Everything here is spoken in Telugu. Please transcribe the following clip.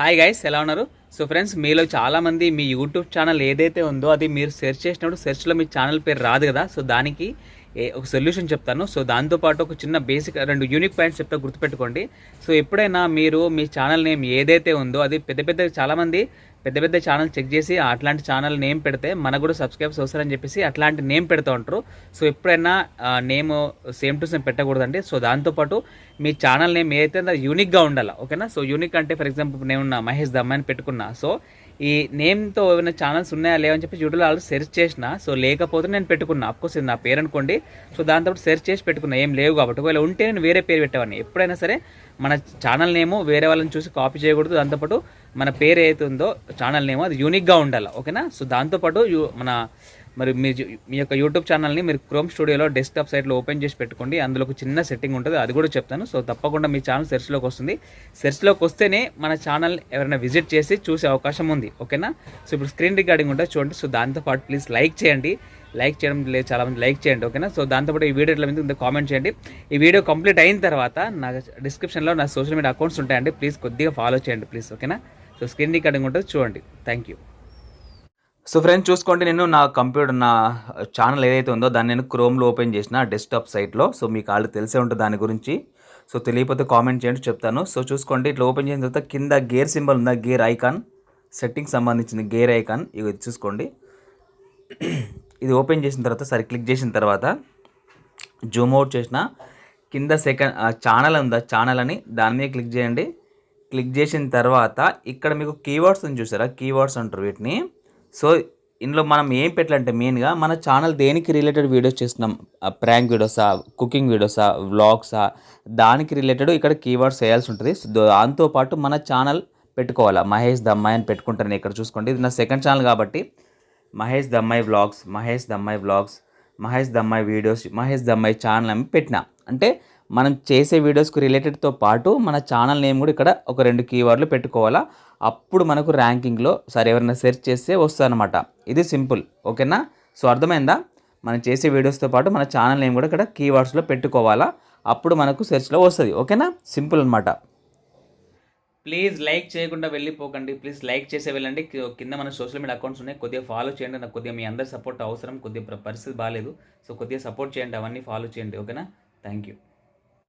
హాయ్ గైస్ ఎలా ఉన్నారు? సో ఫ్రెండ్స్ మీలో చాలామంది మీ యూట్యూబ్ ఛానల్ ఏదైతే ఉందో అది మీరు సెర్చ్ చేసినప్పుడు సెర్చ్లో మీ ఛానల్ పేరు రాదు కదా? సో దానికి ఒక సొల్యూషన్ చెప్తాను. సో దాంతోపాటు ఒక చిన్న బేసిక్ రెండు యూనిక్ పాయింట్స్ చెప్తా గుర్తుపెట్టుకోండి. సో ఎప్పుడైనా మీరు మీ ఛానల్ నేమ్ ఏదైతే ఉందో అది పెద్ద పెద్ద చాలామంది పెద్ద పెద్ద ఛానల్ చెక్ చేసి అట్లాంటి ఛానల్ నేమ్ పెడితే మనకు కూడా సబ్స్క్రైబ్స్ వస్తారని చెప్పేసి అట్లాంటి నేమ్ పెడుతూ ఉంటారు. సో ఎప్పుడైనా నేమ్ సేమ్ టు సేమ్ పెట్టకూడదండి. సో దాంతోపాటు మీ ఛానల్ నేమ్ ఏదైతే అది యూనిక్గా ఉండాలి? ఓకేనా సో యూనిక్ అంటే ఫర్ ఎగ్జాంపుల్ నేను ఉన్న మహేష్ దమ్మ అని పెట్టుకున్నా. సో ఈ నేమ్తో ఏమైనా ఛానల్స్ ఉన్నాయా లేవని చెప్పి యూట్యూబ్లో వాళ్ళు సెర్చ్ చేసిన సో లేకపోతే నేను పెట్టుకున్నా. అఫ్కోర్స్ ఇది నా పేరు అనుకోండి. సో దాంతో సెర్చ్ చేసి పెట్టుకున్నా. ఏం లేవు కాబట్టి. ఒకవేళ ఉంటే నేను వేరే పేరు పెట్టేవాడిని. ఎప్పుడైనా సరే మన ఛానల్ నేమో వేరే వాళ్ళని చూసి కాపీ చేయకూడదు. దాంతోపాటు మన పేరు ఏదైతే ఉందో ఛానల్ నేమో అది యూనిక్గా ఉండాలి ఓకేనా? సో దాంతోపాటు మన మరి మీ మీ యొక్క యూట్యూబ్ ఛానల్ని మీరు క్రోమ్ స్టూడియోలో డెస్క్టాప్ సైట్లో ఓపెన్ చేసి పెట్టుకోండి. అందులో ఒక చిన్న సెట్టింగ్ ఉంటుంది అది కూడా చెప్తాను. సో తప్పకుండా మీ ఛానల్ సెర్చ్లోకి వస్తుంది. సెర్చ్లోకి వస్తేనే మన ఛానల్ ఎవరైనా విజిట్ చేసి చూసే అవకాశం ఉంది ఓకేనా? సో ఇప్పుడు స్క్రీన్ రికార్డింగ్ ఉంటుంది చూడండి. సో దాంతోపాటు ప్లీజ్ లైక్ చేయండి. లైక్ చేయడం లేదు చాలా మంది లైక్ చేయండి ఓకేనా? సో దాంతోపాటు ఈ వీడియోలో మీద కామెంట్ చేయండి. ఈ వీడియో కంప్లీట్ అయిన తర్వాత నా డిస్క్రిప్షన్లో నా సోషల్ మీడియా అకౌంట్స్ ఉంటాయండి. ప్లీజ్ కొద్దిగా ఫాలో చేయండి ప్లీజ్ ఓకేనా? సో స్క్రీన్ రికార్డింగ్ ఉంటుంది. చూడండి. థ్యాంక్ యూ సో ఫ్రెండ్స్ చూసుకోండి. నేను నా కంప్యూటర్ నా ఛానల్ ఏదైతే ఉందో దాన్ని నేను క్రోమ్లో ఓపెన్ చేసిన డెస్క్టాప్ సైట్లో. సో మీకు ఆల్రెడీ తెలిసే ఉంటుంది దాని గురించి. సో తెలియకపోతే కామెంట్ చేయండి చెప్తాను. సో చూసుకోండి. ఇట్లా ఓపెన్ చేసిన తర్వాత కింద గేర్ సింబల్ ఉందా? Gear icon. సెట్టింగ్ సంబంధించిన గేర్ ఐకాన్. ఇవి చూసుకోండి. ఇది ఓపెన్ చేసిన తర్వాత సరే క్లిక్ చేసిన తర్వాత జూమ్ అవుట్ చేసిన కింద సెకండ్ ఛానల్ ఉందా? ఛానల్ అని దాని మీద క్లిక్ చేయండి. క్లిక్ చేసిన తర్వాత ఇక్కడ మీకు కీవర్డ్స్ అని చూసారా? కీవర్డ్స్ అంటారు వీటిని. సో ఇందులో మనం ఏం పెట్టాలంటే మెయిన్గా మన ఛానల్ దేనికి రిలేటెడ్ వీడియోస్ చేస్తున్నాం? ప్రాంక్ వీడియోసా కుకింగ్ వీడియోసా వ్లాగ్సా దానికి రిలేటెడ్ ఇక్కడ కీవర్డ్స్ వేయాల్సి ఉంటుంది. సో దాంతోపాటు మన ఛానల్ పెట్టుకోవాలా? మహేష్ దమ్మాయి అని పెట్టుకుంటాను ఇక్కడ చూసుకోండి. ఇది నా సెకండ్ ఛానల్ కాబట్టి Mahesh Dammayi vlogs Mahesh Dammayi vlogs Mahesh Dammayi videos Mahesh Dammayi channel అని పెట్టిన. అంటే మనం చేసే వీడియోస్కి రిలేటెడ్తో పాటు మన ఛానల్ నేమ్ కూడా ఇక్కడ ఒక రెండు కీవర్డ్లు పెట్టుకోవాలా? అప్పుడు మనకు ర్యాంకింగ్లో సరే ఎవరైనా సెర్చ్ చేస్తే వస్తుందన్నమాట. ఇది సింపుల్. ఓకేనా? సో అర్థమైందా? మనం చేసే వీడియోస్తో పాటు మన ఛానల్ నేమ్ కూడా ఇక్కడ కీవర్డ్స్లో పెట్టుకోవాలా? అప్పుడు మనకు సెర్చ్లో వస్తుంది. ఓకేనా? సింపుల్ అనమాట ప్లీజ్ లైక్ చేయకుండా వెళ్ళిపోకండి. ప్లీజ్ లైక్ చేసే వెళ్ళండి. కింద మన సోషల్ మీడియా అకౌంట్స్ ఉన్నాయి. కొద్దిగా ఫాలో చేయండి నాకు కొద్దిగా మీ అందరి సపోర్ట్ అవసరం. కొద్దిగా పరిస్థితి బాగాలేదు సో కొద్దిగా సపోర్ట్ చేయండి. అవన్నీ ఫాలో చేయండి. ఓకేనా? Thank you